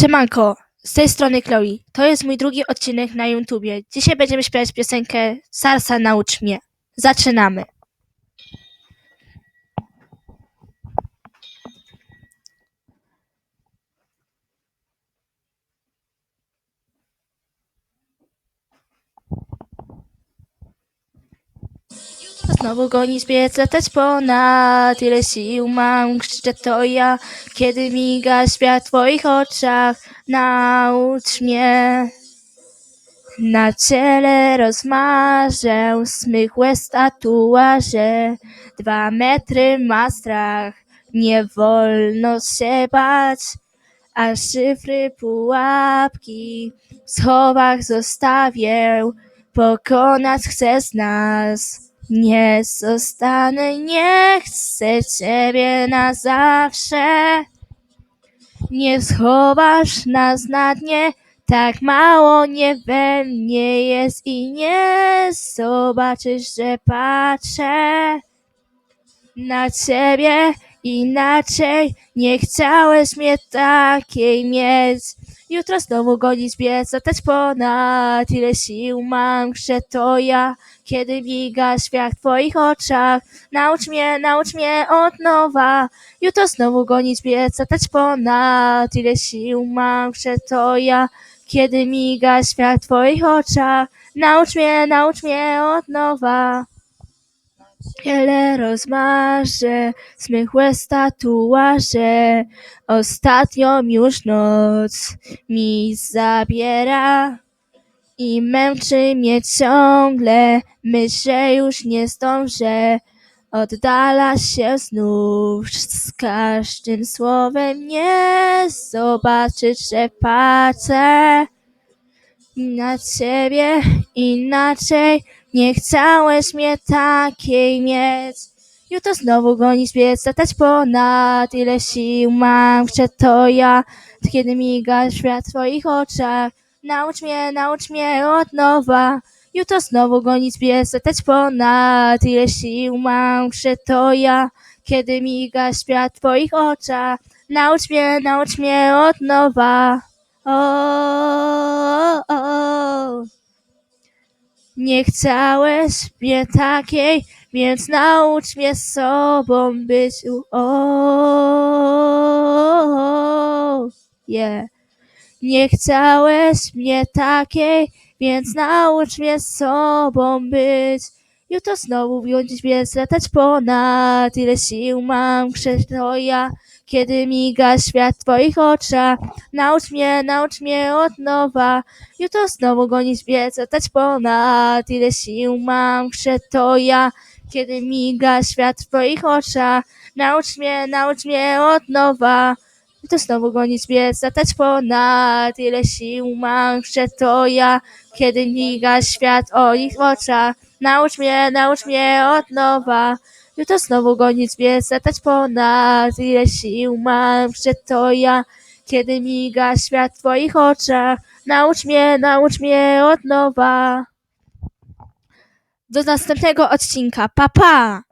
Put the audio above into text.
Siemanko, z tej strony Chloe. To jest mój drugi odcinek na YouTubie. Dzisiaj będziemy śpiewać piosenkę Sarsa naucz mnie. Zaczynamy. Znowu goni zbiec, latać ponad, ile sił mam, krzyczę to ja, kiedy miga świat w twoich oczach, naucz mnie. Na ciele rozmarzę smych łez tatuaże, dwa metry ma strach, nie wolno się bać, a szyfry pułapki w schowach zostawię, pokonać chcę z nas. Nie zostanę, nie chcę ciebie na zawsze. Nie schowasz nas na dnie, tak mało nie we mnie jest i nie zobaczysz, że patrzę na ciebie inaczej. Nie chciałeś mnie takiej mieć. Jutro znowu gonić biec, latać ponad ile sił mam, że to ja, kiedy miga świat w twoich oczach. Naucz mnie, naucz mnie od nowa. Jutro znowu gonić biec, latać ponad ile sił mam, że to ja, kiedy miga świat w twoich oczach. Naucz mnie, naucz mnie od nowa. Wiele rozmarzę, smych łez tatuaże, ostatnią już noc mi zabiera i męczy mnie ciągle, myśl, że już nie zdążę, oddala się znów z każdym słowem, nie zobaczysz, że patrzę na ciebie inaczej. Nie chciałeś mnie takiej mieć. Jutro znowu gonić biec, latać ponad ile sił mam, chcę to ja, kiedy miga świat w twoich oczach. Naucz mnie, naucz mnie od nowa. Jutro znowu gonić biec, latać ponad ile sił mam, chcę to ja, kiedy miga świat w twoich oczach. Naucz mnie, naucz mnie od nowa. O, o, o. Nie chciałeś mnie takiej, więc naucz mnie sobą być. U- O. Nie chciałeś mnie takiej, więc naucz mnie sobą być. Jutro znowu wziąć biec, latać ponad ile sił mam, krzycz to ja, kiedy miga świat w twoich oczach. Naucz mnie, naucz mnie od nowa. Jutro znowu gonić biec, latać ponad ile sił mam, krzycz to ja, kiedy miga świat w twoich oczach. Naucz mnie, naucz mnie od nowa. Jutro znowu gonić biec, latać ponad ile sił mam, krzycz to ja, kiedy miga świat o ich oczach. Naucz mnie, naucz mnie od nowa. Jutro znowu gonić biec, latać ponad ile sił mam, krzycz to ja, kiedy miga świat w twoich oczach. Naucz mnie, naucz mnie od nowa. Do następnego odcinka. Pa, pa!